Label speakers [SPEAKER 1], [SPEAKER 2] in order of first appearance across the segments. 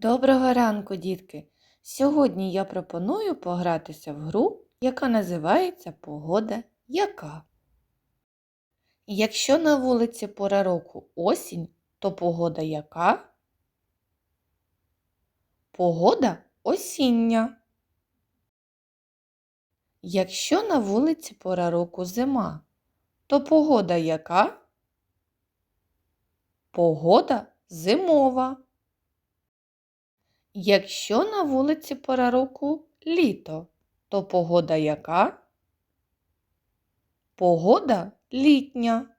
[SPEAKER 1] Доброго ранку, дітки! Сьогодні я пропоную погратися в гру, яка називається Погода яка. Якщо на вулиці пора року осінь, то погода яка? Погода осіння. Якщо на вулиці пора року зима, то погода яка? Погода зимова. Якщо на вулиці пора року літо, то погода яка? Погода літня.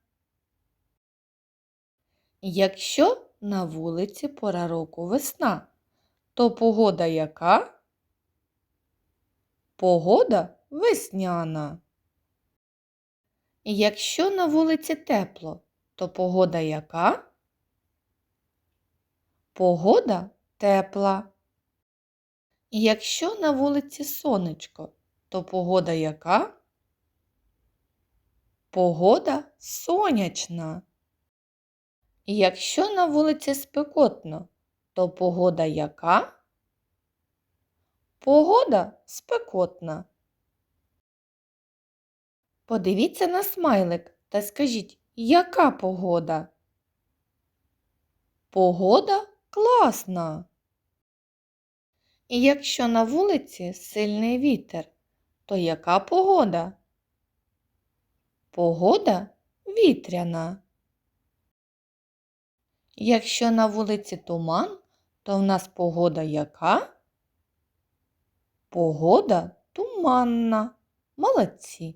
[SPEAKER 1] Якщо на вулиці пора року весна, то погода яка? Погода весняна. Якщо на вулиці тепло, то погода яка? Погода тепла. Якщо на вулиці сонечко, то погода яка? Погода сонячна. Якщо на вулиці спекотно, то погода яка? Погода спекотна. Подивіться на смайлик та скажіть, яка погода? Погода класна. І якщо на вулиці сильний вітер, то яка погода? Погода вітряна. Якщо на вулиці туман, то в нас погода яка? Погода туманна. Молодці.